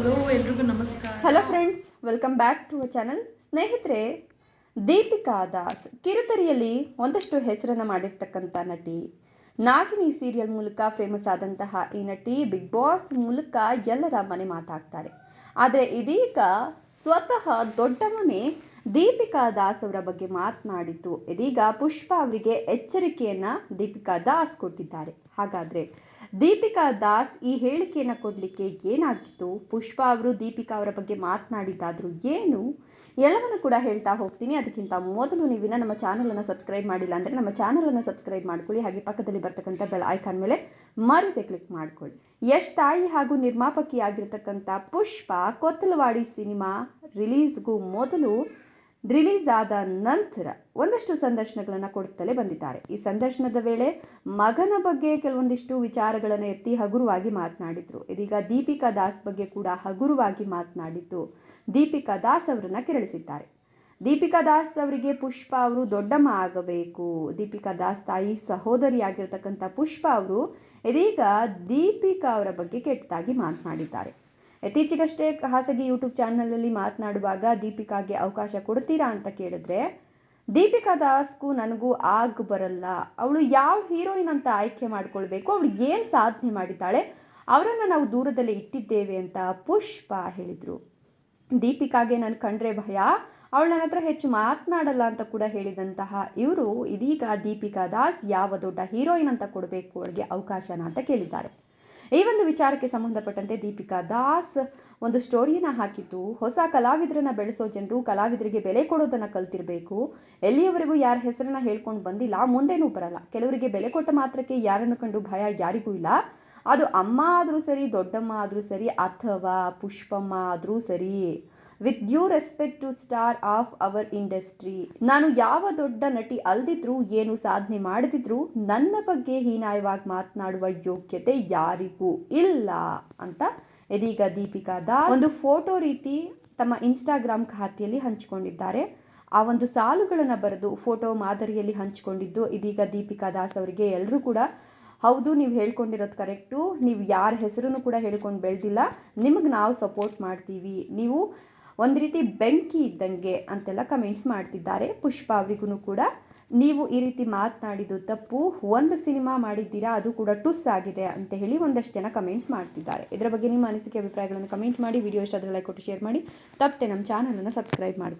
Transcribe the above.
Hello, ಎಲ್ರಿಗೂ ನಮಸ್ಕಾರ. Hello friends, welcome back to a channel. ಸ್ನೇಹಿತರೆ, ದೀಪಿಕಾ ದಾಸ್ ಕಿರುತೆರೆಯಲ್ಲಿ ಒಂದಷ್ಟು ಹೆಸರನ್ನು ಮಾಡಿರ್ತಕ್ಕಂಥ ನಟಿ. ನಾಗಿನಿ ಸೀರಿಯಲ್ ಮೂಲಕ ಫೇಮಸ್ ಆದಂತಹ ಈ ನಟಿ ಬಿಗ್ ಬಾಸ್ ಮೂಲಕ ಎಲ್ಲರ ಮನೆ ಮಾತಾಗ್ತಾರೆ. ಆದರೆ ಇದೀಗ ಸ್ವತಃ ದೊಡ್ಡ ಮನೆ ದೀಪಿಕಾ ದಾಸ್ ಅವರ ಬಗ್ಗೆ ಮಾತನಾಡಿದ್ದು. ಇದೀಗ ಪುಷ್ಪ ಅವರಿಗೆ ಎಚ್ಚರಿಕೆಯನ್ನು ದೀಪಿಕಾ ದಾಸ್ ಕೊಟ್ಟಿದ್ದಾರೆ. ಹಾಗಾದ್ರೆ ದೀಪಿಕಾ ದಾಸ್ ಈ ಹೇಳಿಕೆಯನ್ನು ಕೊಡಲಿಕ್ಕೆ ಏನಾಗಿತ್ತು? ಪುಷ್ಪ ಅವರು ದೀಪಿಕಾ ಅವರ ಬಗ್ಗೆ ಮಾತನಾಡಿದ್ದಾದರೂ ಏನು? ಎಲ್ಲವನ್ನು ಕೂಡ ಹೇಳ್ತಾ ಹೋಗ್ತೀನಿ. ಅದಕ್ಕಿಂತ ಮೊದಲು ನೀವಿನ ನಮ್ಮ ಚಾನಲನ್ನು ಸಬ್ಸ್ಕ್ರೈಬ್ ಮಾಡಿಲ್ಲ ಅಂದರೆ ನಮ್ಮ ಚಾನಲನ್ನು ಸಬ್ಸ್ಕ್ರೈಬ್ ಮಾಡ್ಕೊಳ್ಳಿ. ಹಾಗೆ ಪಕ್ಕದಲ್ಲಿ ಬರ್ತಕ್ಕಂಥ ಬೆಲ್ ಐಕಾನ್ ಮೇಲೆ ಮರಿತೆ ಕ್ಲಿಕ್ ಮಾಡ್ಕೊಳ್ಳಿ. ಯಶ್ ತಾಯಿ ಹಾಗೂ ನಿರ್ಮಾಪಕಿಯಾಗಿರ್ತಕ್ಕಂಥ ಪುಷ್ಪ ಕೊತ್ತಲವಾಡಿ ಸಿನಿಮಾ ರಿಲೀಸ್ಗೂ ಮೊದಲು ರಿಲೀಸ್ ಆದ ನಂತರ ಒಂದಷ್ಟು ಸಂದರ್ಶನಗಳನ್ನು ಕೊಡುತ್ತಲೇ ಬಂದಿದ್ದಾರೆ. ಈ ಸಂದರ್ಶನದ ವೇಳೆ ಮಗನ ಬಗ್ಗೆ ಕೆಲವೊಂದಿಷ್ಟು ವಿಚಾರಗಳನ್ನು ಎತ್ತಿ ಹಗುರವಾಗಿ ಮಾತನಾಡಿದರು. ಇದೀಗ ದೀಪಿಕಾ ದಾಸ್ ಬಗ್ಗೆ ಕೂಡ ಹಗುರವಾಗಿ ಮಾತನಾಡಿದ್ದು ದೀಪಿಕಾ ದಾಸ್ ಅವರನ್ನು ಕೆರಳಿಸಿದ್ದಾರೆ. ದೀಪಿಕಾ ದಾಸ್ ಅವರಿಗೆ ಪುಷ್ಪ ಅವರು ದೊಡ್ಡಮ್ಮ ಆಗಬೇಕು. ದೀಪಿಕಾ ದಾಸ್ ತಾಯಿ ಸಹೋದರಿಯಾಗಿರ್ತಕ್ಕಂಥ ಪುಷ್ಪ ಅವರು ಇದೀಗ ದೀಪಿಕಾ ಅವರ ಬಗ್ಗೆ ಕೆಟ್ಟದಾಗಿ ಮಾತನಾಡಿದ್ದಾರೆ. ಇತ್ತೀಚೆಗಷ್ಟೇ ಖಾಸಗಿ ಯೂಟ್ಯೂಬ್ ಚಾನಲಲ್ಲಿ ಮಾತನಾಡುವಾಗ ದೀಪಿಕಾಗೆ ಅವಕಾಶ ಕೊಡ್ತೀರಾ ಅಂತ ಕೇಳಿದ್ರೆ, ದೀಪಿಕಾ ದಾಸ್ಗೂ ನನಗೂ ಆಗ ಬರಲ್ಲ. ಅವಳು ಯಾವ ಹೀರೋಯಿನ್ ಅಂತ ಆಯ್ಕೆ ಮಾಡ್ಕೊಳ್ಬೇಕು? ಅವಳು ಏನು ಸಾಧನೆ ಮಾಡಿದ್ದಾಳೆ? ಅವರನ್ನು ನಾವು ದೂರದಲ್ಲಿ ಇಟ್ಟಿದ್ದೇವೆ ಅಂತ ಪುಷ್ಪ ಹೇಳಿದರು. ದೀಪಿಕಾಗೆ ನಾನು ಕಂಡ್ರೆ ಭಯ. ಅವಳು ನನ್ನ ಹತ್ರ ಹೆಚ್ಚು ಮಾತನಾಡಲ್ಲ ಅಂತ ಕೂಡ ಹೇಳಿದಂತಹ ಇವರು ಇದೀಗ ದೀಪಿಕಾ ದಾಸ್ ಯಾವ ದೊಡ್ಡ ಹೀರೋಯಿನ್ ಅಂತ ಕೊಡಬೇಕು ಅವಳಿಗೆ ಅವಕಾಶನ ಅಂತ ಕೇಳಿದ್ದಾರೆ. ಈ ಒಂದು ವಿಚಾರಕ್ಕೆ ಸಂಬಂಧಪಟ್ಟಂತೆ ದೀಪಿಕಾ ದಾಸ್ ಒಂದು ಸ್ಟೋರಿಯನ್ನು ಹಾಕಿದ್ದು, ಹೊಸ ಕಲಾವಿದರನ್ನ ಬೆಳೆಸೋ ಜನರು ಕಲಾವಿದರಿಗೆ ಬೆಲೆ ಕೊಡೋದನ್ನು ಕಲ್ತಿರಬೇಕು. ಎಲ್ಲಿಯವರೆಗೂ ಯಾರ ಹೆಸರನ್ನ ಹೇಳ್ಕೊಂಡು ಬಂದಿಲ್ಲ, ಮುಂದೇನೂ ಬರಲ್ಲ. ಕೆಲವರಿಗೆ ಬೆಲೆ ಕೊಟ್ಟ ಮಾತ್ರಕ್ಕೆ ಯಾರನ್ನು ಕಂಡು ಭಯ ಯಾರಿಗೂ ಇಲ್ಲ. ಅದು ಅಮ್ಮ ಆದರೂ ಸರಿ, ದೊಡ್ಡಮ್ಮ ಆದರೂ ಸರಿ, ಅಥವಾ ಪುಷ್ಪಮ್ಮ ಆದರೂ ಸರಿ with due respect to star of our industry ನಾನು ಯಾವ ದೊಡ್ಡ ನಟಿ ಅಲ್ದಿದ್ರು, ಏನು ಸಾಧನೆ ಮಾಡದಿದ್ರು, ನನ್ನ ಬಗ್ಗೆ ಹೀನಾಯವಾಗಿ ಮಾತನಾಡುವ ಯೋಗ್ಯತೆ ಯಾರಿಗೂ ಇಲ್ಲ ಅಂತ ಇದೀಗ ದೀಪಿಕಾ ದಾಸ್ ಒಂದು ಫೋಟೋ ರೀತಿ ತಮ್ಮ ಇನ್ಸ್ಟಾಗ್ರಾಮ್ ಖಾತೆಯಲ್ಲಿ ಹಂಚಿಕೊಂಡಿದ್ದಾರೆ. ಆ ಒಂದು ಸಾಲುಗಳನ್ನು ಬರೆದು ಫೋಟೋ ಮಾದರಿಯಲ್ಲಿ ಹಂಚಿಕೊಂಡಿದ್ದು ಇದೀಗ ದೀಪಿಕಾ ದಾಸ್ ಅವರಿಗೆ ಎಲ್ಲರೂ ಕೂಡ ಹೌದು, ನೀವು ಹೇಳ್ಕೊಂಡಿರೋದು ಕರೆಕ್ಟು. ನೀವು ಯಾರ ಹೆಸರನ್ನು ಕೂಡ ಹೇಳ್ಕೊಂಡು ಬೆಳೆದಿಲ್ಲ. ನಿಮಗೆ ನಾವು ಸಪೋರ್ಟ್ ಮಾಡ್ತೀವಿ. ನೀವು ಒಂದು ರೀತಿ ಬೆಂಕಿ ಇದ್ದಂಗೆ ಅಂತೆಲ್ಲ ಕಮೆಂಟ್ಸ್ ಮಾಡ್ತಿದ್ದಾರೆ. ಪುಷ್ಪ ಅವರಿಗೂ ಕೂಡ. ನೀವು ಈ ರೀತಿ ಮಾತನಾಡಿದ್ದು ತಪ್ಪು. ಒಂದು ಸಿನಿಮಾ ಮಾಡಿದ್ದೀರಾ, ಅದು ಕೂಡ ಟುಸ್ ಆಗಿದೆ ಅಂತ ಹೇಳಿ ಒಂದಷ್ಟು ಜನ ಕಮೆಂಟ್ಸ್ ಮಾಡ್ತಿದ್ದಾರೆ. ಇದರ ಬಗ್ಗೆ ನಿಮ್ಮ ಅನಿಸಿಕೆ, ಅಭಿಪ್ರಾಯಗಳನ್ನು ಕಮೆಂಟ್ ಮಾಡಿ. ವಿಡಿಯೋ ಇಷ್ಟ ಲೈಕ್ ಕೊಟ್ಟು ಶೇರ್ ಮಾಡಿ. ತಪ್ಪದೆ ನಮ್ಮ ಚಾನಲನ್ನು ಸಬ್ಸ್ಕ್ರೈಬ್ ಮಾಡ್ಕೊಳ್ಳಿ.